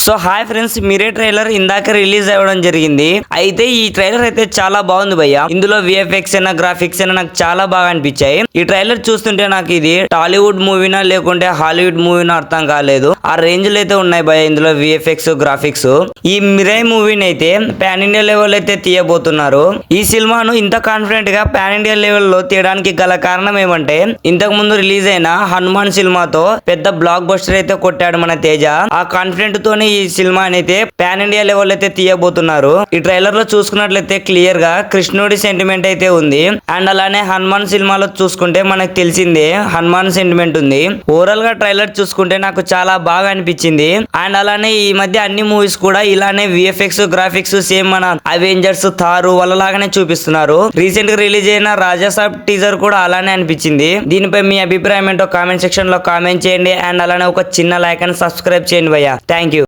So hi friends మీరే trailer ఇందాక release అవ్వడం జరిగింది. అయితే ఈ ట్రైలర్ అయితే చాలా బాగుంది భయ్య. ఇందులో విఎఫ్ఎక్స్ అయినా గ్రాఫిక్స్ అయినా నాకు చాలా బాగా అనిపించాయి. ఈ ట్రైలర్ చూస్తుంటే నాకు ఇది టాలీవుడ్ మూవీనా లేకుంటే హాలీవుడ్ మూవీనా అర్థం కాలేదు. ఆ రేంజ్లో అయితే ఉన్నాయి భయ్య ఇందులో విఎఫ్ఎక్స్ గ్రాఫిక్స్ ఈ మిరై మూవీని అయితే పాన్ ఇండియా లెవెల్ అయితే తీయబోతున్నారు. ఈ సినిమాను ఇంత కాన్ఫిడెంట్గా పాన్ ఇండియా లెవెల్లో తీయడానికి గల కారణం ఏమంటే ఇంతకు ముందు రిలీజ్ అయిన హనుమాన్ సినిమాతో పెద్ద బ్లాక్ బస్టర్ అయితే కొట్టాడు మన తేజ. ఆ కాన్ఫిడెంట్ తోనే ఈ సినిమాని అయితే పాన్ ఇండియా లెవెల్ అయితే తీయబోతున్నారు. ఈ ట్రైలర్లో చూసుకున్నట్లయితే క్లియర్గా కృష్ణుడి సెంటిమెంట్ అయితే ఉంది. అండ్ అలానే హనుమాన్ సినిమాలో చూసుకుంటే మనకు తెలిసిందే హనుమాన్ సెంటిమెంట్ ఉంది. ఓవరాల్గా ట్రైలర్ చూసుకుంటే నాకు చాలా బాగా అనిపించింది. అండ్ అలానే ఈ మధ్య అన్ని మూవీస్ కూడా ఇలానే విఎఫ్ఎక్స్ గ్రాఫిక్స్ సేమ్ మన అవెంజర్స్ థారు వాళ్ళలాగానే చూపిస్తున్నారు. రీసెంట్గా రిలీజ్ అయిన రాజాసాబ్ టీజర్ కూడా అలానే అనిపించింది. దీనిపై మీ అభిప్రాయం ఏంటో కామెంట్ సెక్షన్లో కామెంట్ చేయండి. అండ్ అలానే ఒక చిన్న లైక్ అండ్ సబ్స్క్రైబ్ చేయండి భయ్యా. Thank you